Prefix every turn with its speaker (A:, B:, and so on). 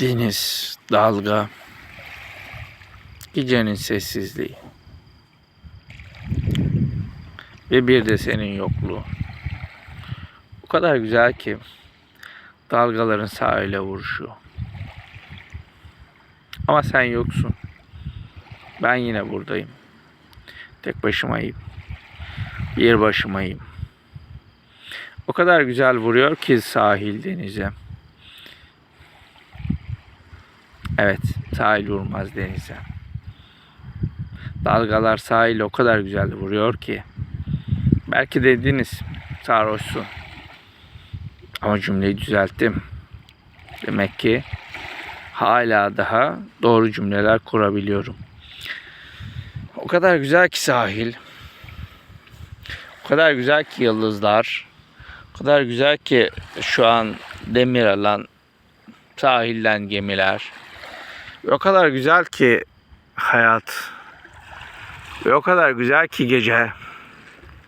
A: Deniz, dalga, gecenin sessizliği ve bir de senin yokluğun. O kadar güzel ki dalgaların sahile vuruşu. Ama sen yoksun. Ben yine buradayım. Tek başımayım. Bir başımayım. O kadar güzel vuruyor ki sahil denize. Evet, sahil vurmaz denize. Dalgalar sahile o kadar güzel vuruyor ki. Belki dediniz sarhoşsun. Ama cümleyi düzelttim. Demek ki hala daha doğru cümleler kurabiliyorum. O kadar güzel ki sahil. O kadar güzel ki yıldızlar. O kadar güzel ki şu an demir alan sahilden gemiler. Ve o kadar güzel ki hayat. Ve o kadar güzel ki gece.